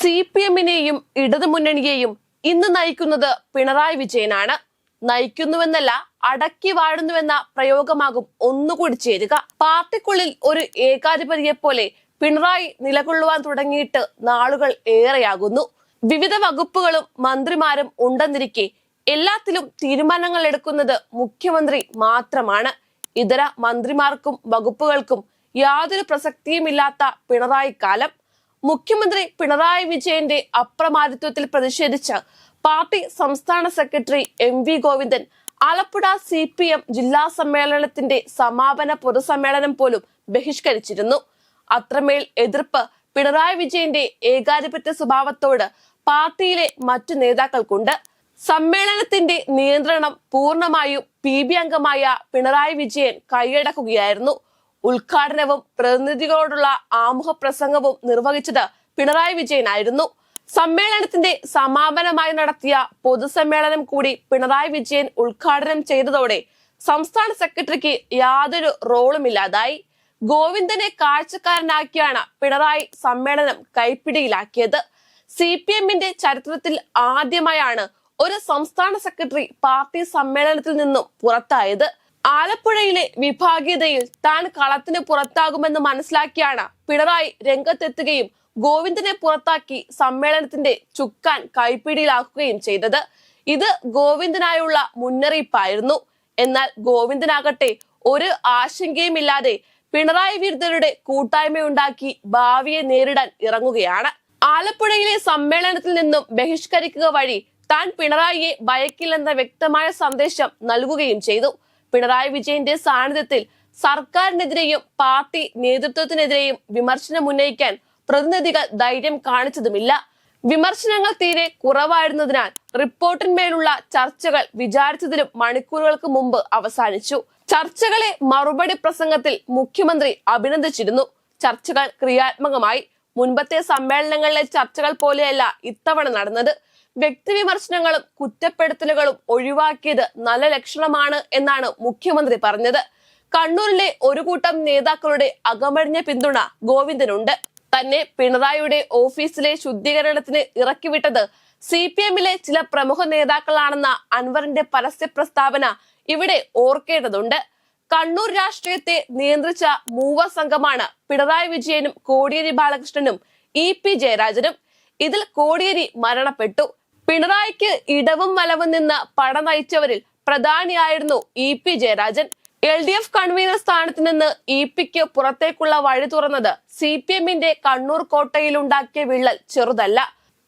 C P എമ്മിനെയും ഇടതുമുന്നണിയെയും ഇന്ന് നയിക്കുന്നത് പിണറായി വിജയനാണ്. നയിക്കുന്നുവെന്നല്ല അടക്കി വാഴുന്നുവെന്ന പ്രയോഗമാകും ഒന്നുകൂടി ചേരുക. പാർട്ടിക്കുള്ളിൽ ഒരു ഏകാധിപതിയെ പോലെ പിണറായി നിലകൊള്ളുവാൻ തുടങ്ങിയിട്ട് നാളുകൾ ഏറെയാകുന്നു. വിവിധ വകുപ്പുകളും മന്ത്രിമാരും ഉണ്ടെന്നിരിക്കെ എല്ലാത്തിലും തീരുമാനങ്ങൾ എടുക്കുന്നത് മുഖ്യമന്ത്രി മാത്രമാണ്. ഇതര മന്ത്രിമാർക്കും വകുപ്പുകൾക്കും യാതൊരു പ്രസക്തിയുമില്ലാത്ത പിണറായി കാലം. മുഖ്യമന്ത്രി പിണറായി വിജയന്റെ അപ്രമാദിത്വത്തിൽ പ്രതിഷേധിച്ച് പാർട്ടി സംസ്ഥാന secretary M V Govindan Alappuzha C P M ജില്ലാ സമ്മേളനത്തിന്റെ സമാപന പൊതുസമ്മേളനം പോലും ബഹിഷ്കരിച്ചിരുന്നു. അത്രമേൽ എതിർപ്പ് പിണറായി വിജയന്റെ ഏകാധിപത്യ സ്വഭാവത്തോട് പാർട്ടിയിലെ മറ്റു നേതാക്കൾക്കുണ്ട്. സമ്മേളനത്തിന്റെ നിയന്ത്രണം പൂർണമായും പി ബി അംഗമായ പിണറായി വിജയൻ കൈയടക്കുകയായിരുന്നു. ഉദ്ഘാടനവും പ്രതിനിധികളോടുള്ള ആമുഖ പ്രസംഗവും നിർവഹിച്ചത് പിണറായി വിജയനായിരുന്നു. സമ്മേളനത്തിന്റെ സമാപനമായി നടത്തിയ പൊതുസമ്മേളനം കൂടി പിണറായി വിജയൻ ഉദ്ഘാടനം ചെയ്തതോടെ സംസ്ഥാന സെക്രട്ടറിക്ക് യാതൊരു റോളുമില്ലാതായി ഗോവിന്ദനെ കാഴ്ചക്കാരനാക്കിയാണ് പിണറായി സമ്മേളനം കൈപ്പിടിയിലാക്കിയത്. സി പി എമ്മിന്റെ ചരിത്രത്തിൽ ആദ്യമായാണ് ഒരു സംസ്ഥാന സെക്രട്ടറി പാർട്ടി സമ്മേളനത്തിൽ നിന്നും പുറത്തായത്. ആലപ്പുഴയിലെ വിഭാഗീയതയിൽ താൻ കളത്തിന് പുറത്താകുമെന്ന് മനസ്സിലാക്കിയാണ് പിണറായി രംഗത്തെത്തുകയും ഗോവിന്ദനെ പുറത്താക്കി സമ്മേളനത്തിന്റെ ചുക്കാൻ കൈപ്പിടിയിലാക്കുകയും ചെയ്തത്. ഇത് ഗോവിന്ദനായുള്ള മുന്നറിയിപ്പായിരുന്നു. എന്നാൽ ഗോവിന്ദനാകട്ടെ ഒരു ആശങ്കയുമില്ലാതെ പിണറായി വിരുദ്ധരുടെ കൂട്ടായ്മയുണ്ടാക്കി ഭാവിയെ നേരിടാൻ ഇറങ്ങുകയാണ്. ആലപ്പുഴയിലെ സമ്മേളനത്തിൽ നിന്നും ബഹിഷ്കരിക്കുക വഴി താൻ പിണറായിയെ ഭയക്കില്ലെന്ന വ്യക്തമായ സന്ദേശം നൽകുകയും ചെയ്തു. പിണറായി വിജയന്റെ സാന്നിധ്യത്തിൽ സർക്കാരിനെതിരെയും പാർട്ടി നേതൃത്വത്തിനെതിരെയും വിമർശനം ഉന്നയിക്കാൻ പ്രതിനിധികൾ ധൈര്യം കാണിച്ചതുമില്ല. വിമർശനങ്ങൾ തീരെ കുറവായിരുന്നതിനാൽ റിപ്പോർട്ടിന്മേലുള്ള ചർച്ചകൾ വിചാരിച്ചതിലും മണിക്കൂറുകൾക്ക് മുമ്പ് അവസാനിച്ചു. ചർച്ചകളെ മറുപടി പ്രസംഗത്തിൽ മുഖ്യമന്ത്രി അഭിനന്ദിച്ചിരുന്നു. ചർച്ചകൾ ക്രിയാത്മകമായി. മുൻപത്തെ സമ്മേളനങ്ങളിലെ ചർച്ചകൾ പോലെയല്ല ഇത്തവണ നടന്നത്. വ്യക്തിവിമർശനങ്ങളും കുറ്റപ്പെടുത്തലുകളും ഒഴിവാക്കിയത് നല്ല ലക്ഷണമാണ് എന്നാണ് മുഖ്യമന്ത്രി പറഞ്ഞത്. കണ്ണൂരിലെ ഒരു കൂട്ടം നേതാക്കളുടെ അകമഴിഞ്ഞ പിന്തുണ ഗോവിന്ദനുണ്ട്. തന്നെ പിണറായിയുടെ ഓഫീസിലെ ശുദ്ധീകരണത്തിന് ഇറക്കിവിട്ടത് സി പി എമ്മിലെ ചില പ്രമുഖ നേതാക്കളാണെന്ന അൻവറിന്റെ പരസ്യ പ്രസ്താവന ഇവിടെ ഓർക്കേണ്ടതുണ്ട്. കണ്ണൂർ രാഷ്ട്രീയത്തെ നിയന്ത്രിച്ച മൂവ സംഘമാണ് പിണറായി വിജയനും കോടിയേരി ബാലകൃഷ്ണനും ഇ പി ജയരാജനും. ഇതിൽ കോടിയേരി മരണപ്പെട്ടു. പിണറായിക്ക് ഇടവും വലവും നിന്ന് പട നയിച്ചവരിൽ പ്രധാനിയായിരുന്നു E P Jayarajan. L D F convener സ്ഥാനത്ത് നിന്ന് ഇ പിക്ക് പുറത്തേക്കുള്ള വഴി തുറന്നത് സി പി എമ്മിന്റെ കണ്ണൂർ കോട്ടയിലുണ്ടാക്കിയ വിള്ളൽ ചെറുതല്ല.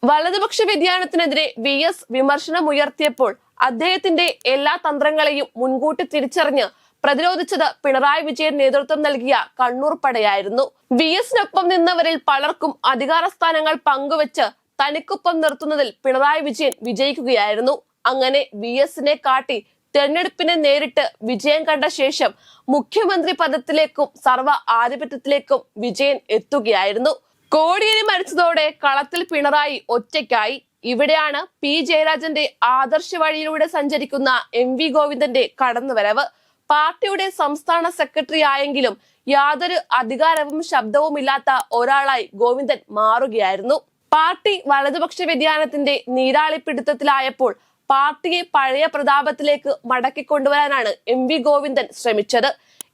വലതുപക്ഷ വ്യതിയാനത്തിനെതിരെ വി എസ് വിമർശനമുയർത്തിയപ്പോൾ അദ്ദേഹത്തിന്റെ എല്ലാ തന്ത്രങ്ങളെയും മുൻകൂട്ടി തിരിച്ചറിഞ്ഞ് പ്രതിരോധിച്ചത് പിണറായി വിജയൻ നേതൃത്വം നൽകിയ കണ്ണൂർ പടയായിരുന്നു. വി എസിനൊപ്പം നിന്നവരിൽ പലർക്കും അധികാര സ്ഥാനങ്ങൾ പങ്കുവച്ച് തനിക്കൊപ്പം നിർത്തുന്നതിൽ പിണറായി വിജയൻ വിജയിക്കുകയായിരുന്നു. അങ്ങനെ വി എസിനെ കാട്ടി തെരഞ്ഞെടുപ്പിനെ നേരിട്ട് വിജയം കണ്ട ശേഷം മുഖ്യമന്ത്രി പദത്തിലേക്കും സർവ ആധിപത്യത്തിലേക്കും വിജയൻ എത്തുകയായിരുന്നു. കോടിയേരി മരിച്ചതോടെ കളത്തിൽ പിണറായി ഒറ്റയ്ക്കായി. ഇവിടെയാണ് പി ജയരാജന്റെ ആദർശ വഴിയിലൂടെ സഞ്ചരിക്കുന്ന എം വി ഗോവിന്ദന്റെ കടന്നുവരവ്. പാർട്ടിയുടെ സംസ്ഥാന സെക്രട്ടറി ആയെങ്കിലും യാതൊരു അധികാരവും ശബ്ദവും ഇല്ലാത്ത ഒരാളായി ഗോവിന്ദൻ മാറുകയായിരുന്നു. പാർട്ടി വലതുപക്ഷ വ്യതിയാനത്തിന്റെ നീരാളിപ്പിടുത്തത്തിലായപ്പോൾ പാർട്ടിയെ പഴയ പ്രതാപത്തിലേക്ക് മടക്കി കൊണ്ടുവരാനാണ് എം വി ഗോവിന്ദൻ ശ്രമിച്ചത്.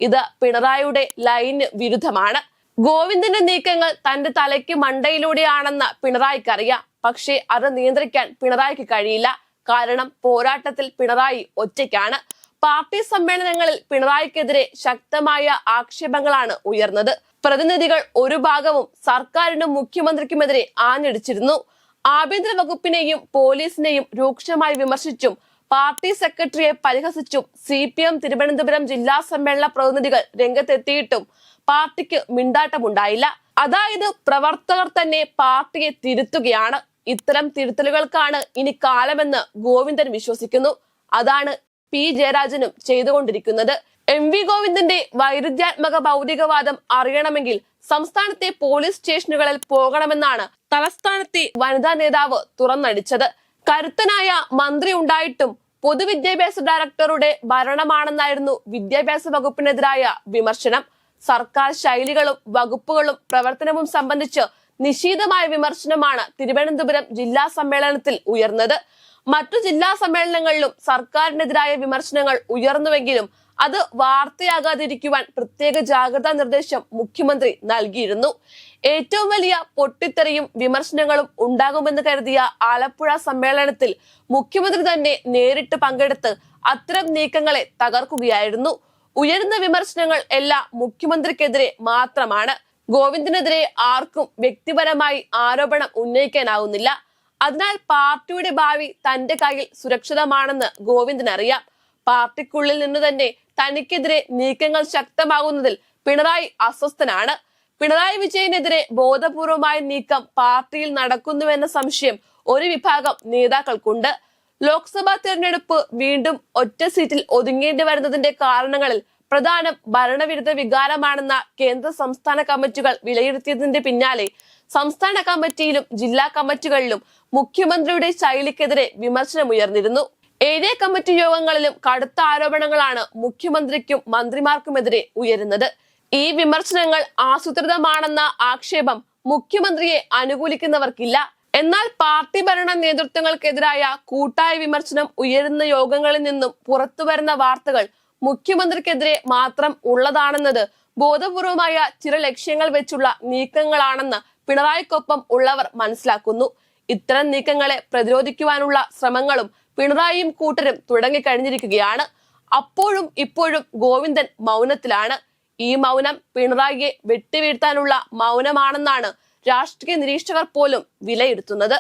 ഇത് പിണറായിയുടെ ലൈന് വിരുദ്ധമാണ്. ഗോവിന്ദന്റെ നീക്കങ്ങൾ തന്റെ തലയ്ക്ക് മണ്ടയിലൂടെയാണെന്ന് പിണറായിക്കറിയാം. പക്ഷേ അത് നിയന്ത്രിക്കാൻ പിണറായിക്ക് കഴിയില്ല. കാരണം പോരാട്ടത്തിൽ പിണറായി ഒറ്റയ്ക്കാണ്. പാർട്ടി സമ്മേളനങ്ങളിൽ പിണറായിക്കെതിരെ ശക്തമായ ആക്ഷേപങ്ങളാണ് ഉയർന്നത്. പ്രതിനിധികൾ ഒരു ഭാഗവും സർക്കാരിനും മുഖ്യമന്ത്രിക്കുമെതിരെ ആഞ്ഞടിച്ചിരുന്നു. ആഭ്യന്തര വകുപ്പിനെയും പോലീസിനെയും രൂക്ഷമായി വിമർശിച്ചും പാർട്ടി സെക്രട്ടറിയെ പരിഹസിച്ചും സി പി എം തിരുവനന്തപുരം ജില്ലാ സമ്മേളന പ്രതിനിധികൾ രംഗത്തെത്തിയിട്ടും പാർട്ടിക്ക് മിണ്ടാട്ടമുണ്ടായില്ല. അതായത് പ്രവർത്തകർ തന്നെ പാർട്ടിയെ തിരുത്തുകയാണ്. ഇത്തരം തിരുത്തലുകൾക്കാണ് ഇനി കാലമെന്ന് ഗോവിന്ദൻ വിശ്വസിക്കുന്നു. അതാണ് പി. ജയരാജനും ചെയ്തുകൊണ്ടിരിക്കുന്നത്. എം. വി. ഗോവിന്ദന്റെ വൈരുദ്ധ്യാത്മക ഭൗതികവാദം അറിയണമെങ്കിൽ സംസ്ഥാനത്തെ പോലീസ് സ്റ്റേഷനുകളിൽ പോകണമെന്നാണ് തലസ്ഥാനത്തെ വനിതാ നേതാവ് തുറന്നടിച്ചത്. കരുത്തനായ മന്ത്രി ഉണ്ടായിട്ടും പൊതുവിദ്യാഭ്യാസ ഡയറക്ടറുടെ ഭരണമാണെന്നായിരുന്നു വിദ്യാഭ്യാസ വകുപ്പിനെതിരായ വിമർശനം. സർക്കാർ ശൈലികളും വകുപ്പുകളും പ്രവർത്തനവും സംബന്ധിച്ച് നിശീതമായ വിമർശനമാണ് തിരുവനന്തപുരം ജില്ലാ സമ്മേളനത്തിൽ ഉയർന്നത്. മറ്റു ജില്ലാ സമ്മേളനങ്ങളിലും സർക്കാരിനെതിരായ വിമർശനങ്ങൾ ഉയർന്നുവെങ്കിലും അത് വാർത്തയാകാതിരിക്കുവാൻ പ്രത്യേക ജാഗ്രതാ നിർദ്ദേശം മുഖ്യമന്ത്രി നൽകിയിരുന്നു. ഏറ്റവും വലിയ പൊട്ടിത്തെറിയും വിമർശനങ്ങളും ഉണ്ടാകുമെന്ന് കരുതിയ ആലപ്പുഴ സമ്മേളനത്തിൽ മുഖ്യമന്ത്രി തന്നെ നേരിട്ട് പങ്കെടുത്ത് അത്തരം നീക്കങ്ങളെ തകർക്കുകയായിരുന്നു. ഉയരുന്ന വിമർശനങ്ങൾ എല്ലാം മുഖ്യമന്ത്രിക്കെതിരെ മാത്രമാണ്. ഗോവിന്ദനെതിരെ ആർക്കും വ്യക്തിപരമായി ആരോപണം ഉന്നയിക്കാനാവുന്നില്ല. അതിനാൽ പാർട്ടിയുടെ ഭാവി തന്റെ കയ്യിൽ സുരക്ഷിതമാണെന്ന് ഗോവിന്ദൻ അറിയാം പാർട്ടിക്കുള്ളിൽ നിന്ന് തന്നെ തനിക്കെതിരെ നീക്കങ്ങൾ ശക്തമാകുന്നതിൽ പിണറായി അസ്വസ്ഥനാണ്. പിണറായി വിജയനെതിരെ ബോധപൂർവമായ നീക്കം പാർട്ടിയിൽ നടക്കുന്നുവെന്ന സംശയം ഒരു വിഭാഗം നേതാക്കൾക്കുണ്ട്. ലോക്സഭാ തെരഞ്ഞെടുപ്പ് വീണ്ടും ഒറ്റ സീറ്റിൽ ഒതുങ്ങേണ്ടി വരുന്നതിന്റെ കാരണങ്ങളിൽ പ്രധാനം ഭരണവിരുദ്ധ വികാരമാണെന്ന കേന്ദ്ര സംസ്ഥാന കമ്മിറ്റികൾ വിലയിരുത്തിയതിന്റെ പിന്നാലെ സംസ്ഥാന കമ്മിറ്റിയിലും ജില്ലാ കമ്മിറ്റികളിലും മുഖ്യമന്ത്രിയുടെ ശൈലിക്കെതിരെ വിമർശനമുയർന്നിരുന്നു ഏരിയ കമ്മിറ്റി യോഗങ്ങളിലും കടുത്ത ആരോപണങ്ങളാണ് മുഖ്യമന്ത്രിക്കും മന്ത്രിമാർക്കുമെതിരെ ഉയരുന്നത്. ഈ വിമർശനങ്ങൾ ആസൂത്രിതമാണെന്ന ആക്ഷേപം മുഖ്യമന്ത്രിയെ അനുകൂലിക്കുന്നവർക്കില്ല. എന്നാൽ പാർട്ടി ഭരണ നേതൃത്വങ്ങൾക്കെതിരായ കൂട്ടായ വിമർശനം ഉയരുന്ന യോഗങ്ങളിൽ നിന്നും പുറത്തുവരുന്ന വാർത്തകൾ മുഖ്യമന്ത്രിക്കെതിരെ മാത്രം ഉള്ളതാണെന്നത് ബോധപൂർവമായ ചില ലക്ഷ്യങ്ങൾ വെച്ചുള്ള നീക്കങ്ങളാണെന്ന് പിണറായിക്കൊപ്പം ഉള്ളവർ മനസ്സിലാക്കുന്നു. ഇത്തരം നീക്കങ്ങളെ പ്രതിരോധിക്കുവാനുള്ള ശ്രമങ്ങളും പിണറായിയും കൂട്ടരും തുടങ്ങിക്കഴിഞ്ഞിരിക്കുകയാണ്. അപ്പോഴും ഇപ്പോഴും ഗോവിന്ദൻ മൗനത്തിലാണ്. ഈ മൗനം പിണറായിയെ വെട്ടിവീഴ്ത്താനുള്ള മൗനമാണെന്നാണ് രാഷ്ട്രീയ നിരീക്ഷകർ പോലും വിലയിരുത്തുന്നത്.